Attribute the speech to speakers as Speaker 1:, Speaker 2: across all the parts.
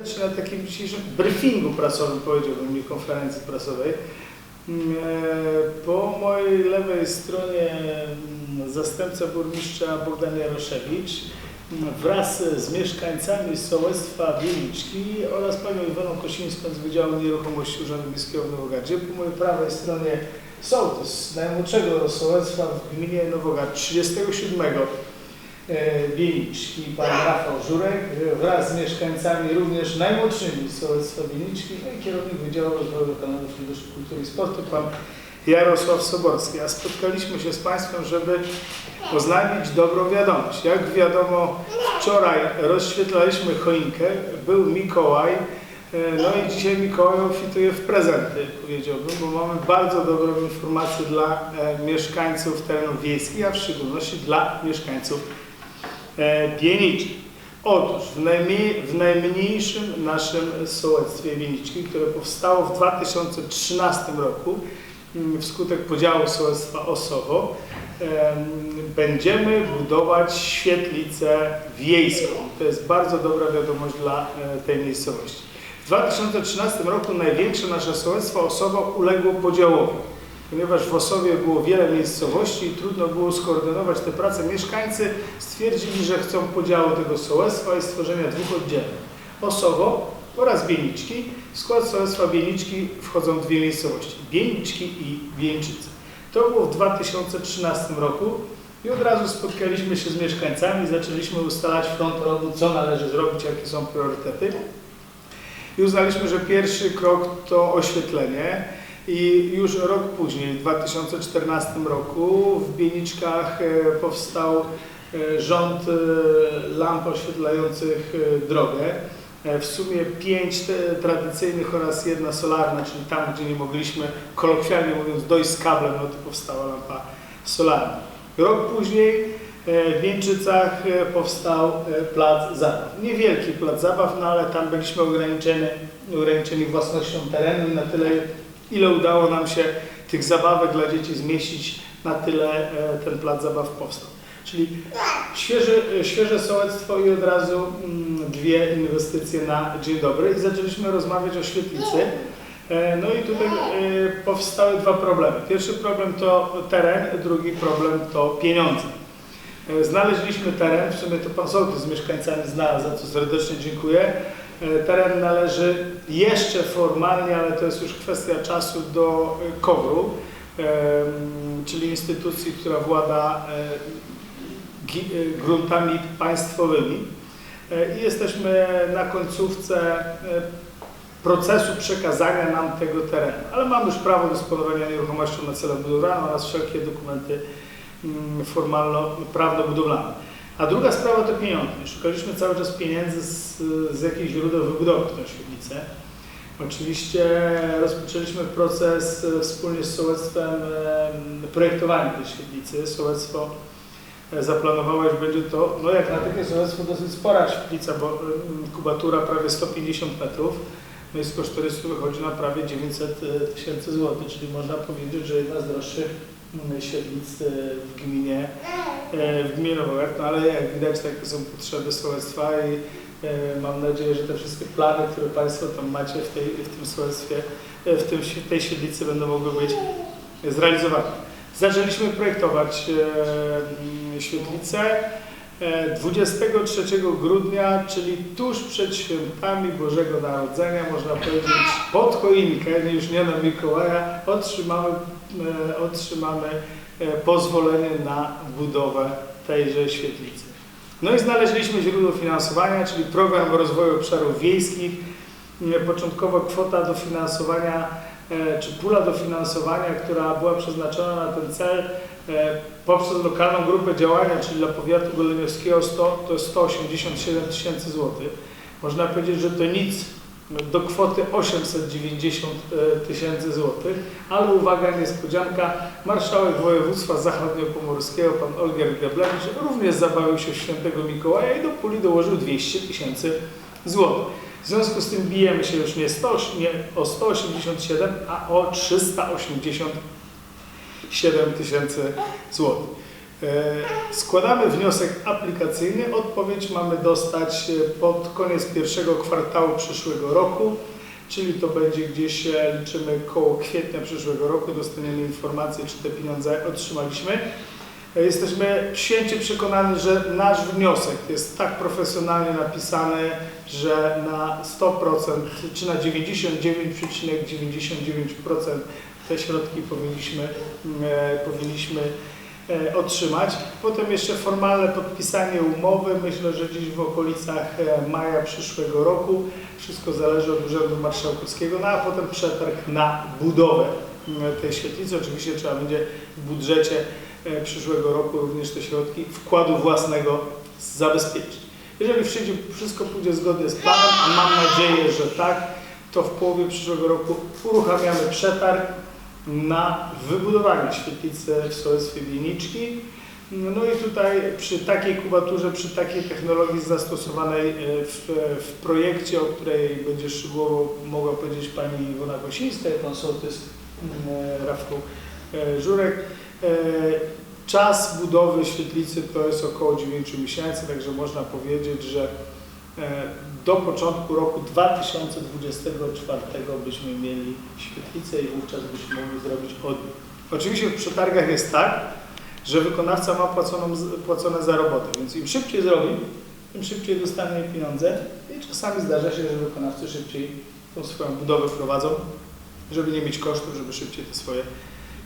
Speaker 1: Na takim dzisiejszym briefingu prasowym, powiedziałbym, konferencji prasowej. Mm, e, Po mojej lewej stronie zastępca burmistrza Bogdan Jaroszewicz mm, wraz z mieszkańcami sołectwa Wieliczki oraz panią Iwoną Kosińską z Wydziału Nieruchomości Urzędu Miejskiego w Nowogardzie. Po mojej prawej stronie sołtys najmłodszego sołectwa w gminie Nowogard 37 e, Wieliczki, pan Rafał Żurek, e, wraz z mieszkańcami również najmłodszymi z sołectwa Wieliczki, no i kierownik Wydziału Rozwoju Lokalnego Funduszu Kultury i Sportu, pan Jarosław Soborski. A spotkaliśmy się z Państwem, żeby oznajmić dobrą wiadomość. Jak wiadomo, wczoraj rozświetlaliśmy choinkę, był Mikołaj, e, no i dzisiaj Mikołaj obfituje w prezenty, powiedziałbym, bo mamy bardzo dobrą informację dla e, mieszkańców terenów wiejskich, a w szczególności dla mieszkańców e, Pieniczki. Otóż w, najmniej, w najmniejszym naszym sołectwie Wieniczki, które powstało w 2013 roku mm, wskutek podziału sołectwa Osowo, em, będziemy budować świetlicę wiejską. To jest bardzo dobra wiadomość dla e, tej miejscowości. W 2013 roku największe nasze sołectwo Osowo uległo podziałowi. Ponieważ w Osowie było wiele miejscowości i trudno było skoordynować te prace, mieszkańcy stwierdzili, że chcą podziału tego sołectwa i stworzenia dwóch oddzielów. Osowo oraz Bieniczki. W skład sołectwa Bieniczki wchodzą dwie miejscowości, Bieniczki i Wieńczyce. To było w 2013 roku i od razu spotkaliśmy się z mieszkańcami, zaczęliśmy ustalać front rogu, co należy zrobić, jakie są priorytety. I uznaliśmy, że pierwszy krok to oświetlenie. I już rok później, w 2014 roku, w Bieniczkach e, powstał e, rząd e, lamp oświetlających drogę. W sumie pięć tradycyjnych oraz jedna solarna, czyli tam, gdzie nie mogliśmy, kolokwialnie mówiąc, dojść z kablem, no to powstała lampa solarna. Rok później w Wieńczycach powstał plac zabaw. Niewielki plac zabaw, no ale tam byliśmy ograniczeni, ograniczeni własnością terenu na tyle, ile udało nam się tych zabawek dla dzieci zmieścić, na tyle e, ten plac zabaw powstał. Czyli świeże, e, świeże sołectwo i od razu mm, dwie inwestycje na dzień dobry i zaczęliśmy rozmawiać o świetlicy. E, No i tutaj powstały dwa problemy. Pierwszy problem to teren, drugi problem to pieniądze. Znaleźliśmy teren, w sumie to pan sołtys z mieszkańcami zna, za co serdecznie dziękuję. E, Teren należy jeszcze formalnie, ale to jest już kwestia czasu do e, KOWR-u, em, czyli instytucji, która włada e, e, gruntami państwowymi. E, I jesteśmy na końcówce e, procesu przekazania nam tego terenu. Ale mamy już prawo dysponowania nieruchomością na cele budowlane oraz wszelkie dokumenty formalno-prawno-budowlane. A druga sprawa to pieniądze. Szukaliśmy cały czas pieniędzy z, z jakichś źródeł wybudowy tę świetlicę. Oczywiście rozpoczęliśmy proces e, wspólnie z sołectwem e, projektowania tej świetlicy. Sołectwo e, zaplanowało, że będzie to, no jak na takie sołectwo, dosyć spora świetlica, bo kubatura prawie 150 metrów. No i z kosztorysu wychodzi na prawie 900 tysięcy złotych, czyli można powiedzieć, że jedna z droższych e, w gminie, e, w gminie no ale jak widać takie są potrzeby sołectwa i e, mam nadzieję, że te wszystkie plany, które Państwo tam macie w, tej, w tym sołectwie, e, w tym, tej świetlicy będą mogły być zrealizowane. Zaczęliśmy projektować świetlicę. E, 23 grudnia, czyli tuż przed świętami Bożego Narodzenia, można powiedzieć pod choinkę, już nie na Mikołaja, otrzymamy, e, otrzymamy e, pozwolenie na budowę tejże świetlicy. No i znaleźliśmy źródło finansowania, czyli program rozwoju obszarów wiejskich. E, Początkowo kwota dofinansowania, e, czy pula dofinansowania, która była przeznaczona na ten cel e, poprzez lokalną grupę działania, czyli dla powiatu goleniowskiego 100, to jest 187 tysięcy złotych. Można powiedzieć, że to nic do kwoty 890 tysięcy złotych, ale uwaga, niespodzianka, marszałek województwa zachodniopomorskiego, pan Olgier Geblewicz, również zabawił się w świętego Mikołaja i do puli dołożył 200 tysięcy złotych. W związku z tym bijemy się już nie, 100, nie o 187, a o 387 tysięcy złotych. E, Składamy wniosek aplikacyjny. Odpowiedź mamy dostać e, pod koniec pierwszego kwartału przyszłego roku, czyli to będzie gdzieś, e, liczymy, koło kwietnia przyszłego roku. Dostaniemy informację, czy te pieniądze otrzymaliśmy. Jesteśmy święcie przekonani, że nasz wniosek jest tak profesjonalnie napisany, że na 100% czy na 99,99% te środki powinniśmy, e, powinniśmy e, otrzymać. Potem jeszcze formalne podpisanie umowy, myślę, że gdzieś w okolicach e, maja przyszłego roku. Wszystko zależy od Urzędu Marszałkowskiego, no a potem przetarg na budowę m, tej świetlicy. Oczywiście trzeba będzie w budżecie przyszłego roku również te środki wkładu własnego zabezpieczyć. Jeżeli wszystko, pójdzie zgodnie z planem, a mam nadzieję, że tak, to w połowie przyszłego roku uruchamiamy przetarg na wybudowanie świetlicy w sołectwie Wieniczki. No i tutaj przy takiej kubaturze, przy takiej technologii zastosowanej e, w, w projekcie, o której będzie szczegółowo mogła powiedzieć Pani Iwona Gosińska i Pan Sołtys Rafał e, Żurek, e, czas budowy świetlicy to jest około 9 miesięcy, także można powiedzieć, że e, do początku roku 2024 byśmy mieli świetlicę i wówczas byśmy mogli zrobić odbiór. Oczywiście w przetargach jest tak, że wykonawca ma płaconą, płacone za robotę, więc im szybciej zrobi, tym szybciej dostanie pieniądze i czasami zdarza się, że wykonawcy szybciej tą swoją budowę prowadzą, żeby nie mieć kosztów, żeby szybciej te swoje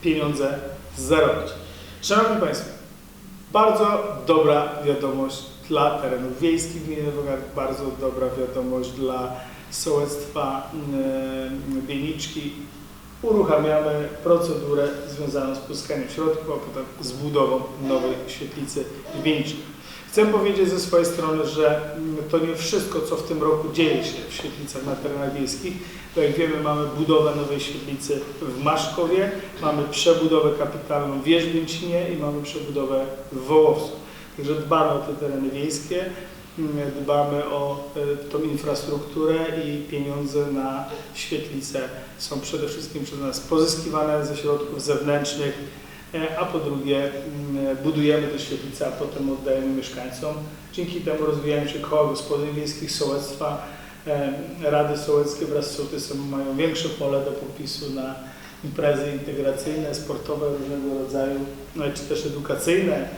Speaker 1: pieniądze zarobić. Szanowni Państwo, bardzo dobra wiadomość dla terenów wiejskich gminy bardzo dobra wiadomość dla sołectwa mm, Bieniczki. Uruchamiamy procedurę związaną z puskaniem środków, a potem z budową nowej świetlicy w Bieniczkach. Chcę powiedzieć ze swojej strony, że mm, to nie wszystko, co w tym roku dzieje się w świetlicach na terenach wiejskich. To jak wiemy, mamy budowę nowej świetlicy w Maszkowie, mamy przebudowę kapitalną w Wierzbięcinie i mamy przebudowę w Wołowcu. Także dbamy o te tereny wiejskie, mm, dbamy o e, tą infrastrukturę i pieniądze na świetlice są przede wszystkim przez nas pozyskiwane ze środków zewnętrznych, a po drugie mm, budujemy te świetlice, a potem oddajemy mieszkańcom. Dzięki temu rozwijają się koła gospodyń wiejskich, sołectwa, e, rady sołeckie wraz z sołtysem mają większe pole do popisu na imprezy integracyjne, sportowe różnego rodzaju, no, czy też edukacyjne,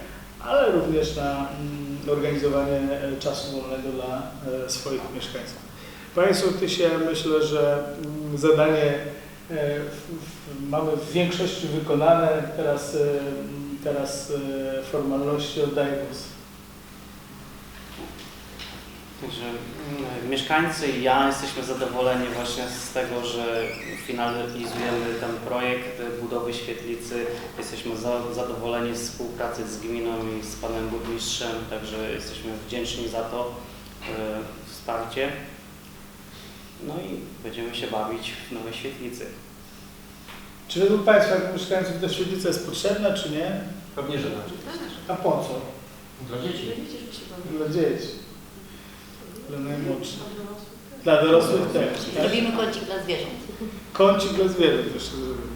Speaker 1: ale również na mm, organizowanie e, czasu wolnego dla e, swoich mieszkańców. Panie sołtysie, myślę, że mm, zadanie e, mamy w większości wykonane. Teraz, e, teraz e, formalności oddaję głos.
Speaker 2: Także mm, mieszkańcy i ja jesteśmy zadowoleni właśnie z tego, że finalizujemy ten projekt budowy świetlicy. Jesteśmy za, zadowoleni z współpracy z gminą i z panem burmistrzem, także jesteśmy wdzięczni za to e, wsparcie. No i będziemy się bawić w nowej świetlicy.
Speaker 1: Czy według Państwa, mieszkańców, ta świetlica jest potrzebna, czy nie?
Speaker 3: Pewnie, że tak.
Speaker 1: A po co?
Speaker 3: Dla dzieci.
Speaker 1: Dla dzieci, dla najmłodszych. Dla dorosłych też. tak?
Speaker 4: Robimy kącik dla zwierząt.
Speaker 1: Kącik dla zwierząt jeszcze zrobimy.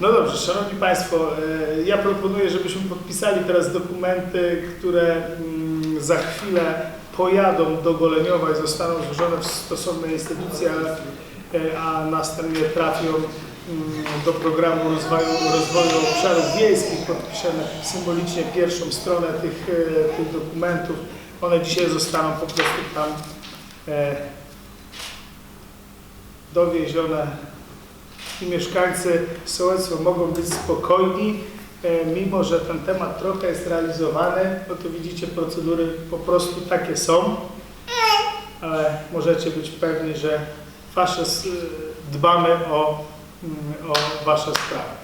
Speaker 1: No dobrze, Szanowni Państwo, e, ja proponuję, żebyśmy podpisali teraz dokumenty, które mm, za chwilę pojadą do Goleniowa i zostaną złożone w stosowne instytucje, e, a następnie trafią mm, do programu rozwoju, rozwoju obszarów wiejskich. Podpiszemy symbolicznie pierwszą stronę tych, e, tych dokumentów. One dzisiaj zostaną po prostu tam e, dowiezione i mieszkańcy sołectwa mogą być spokojni, mimo że ten temat trochę jest realizowany, bo to widzicie, procedury po prostu takie są, ale możecie być pewni, że wasze, s- dbamy o, mm, o Wasze sprawy.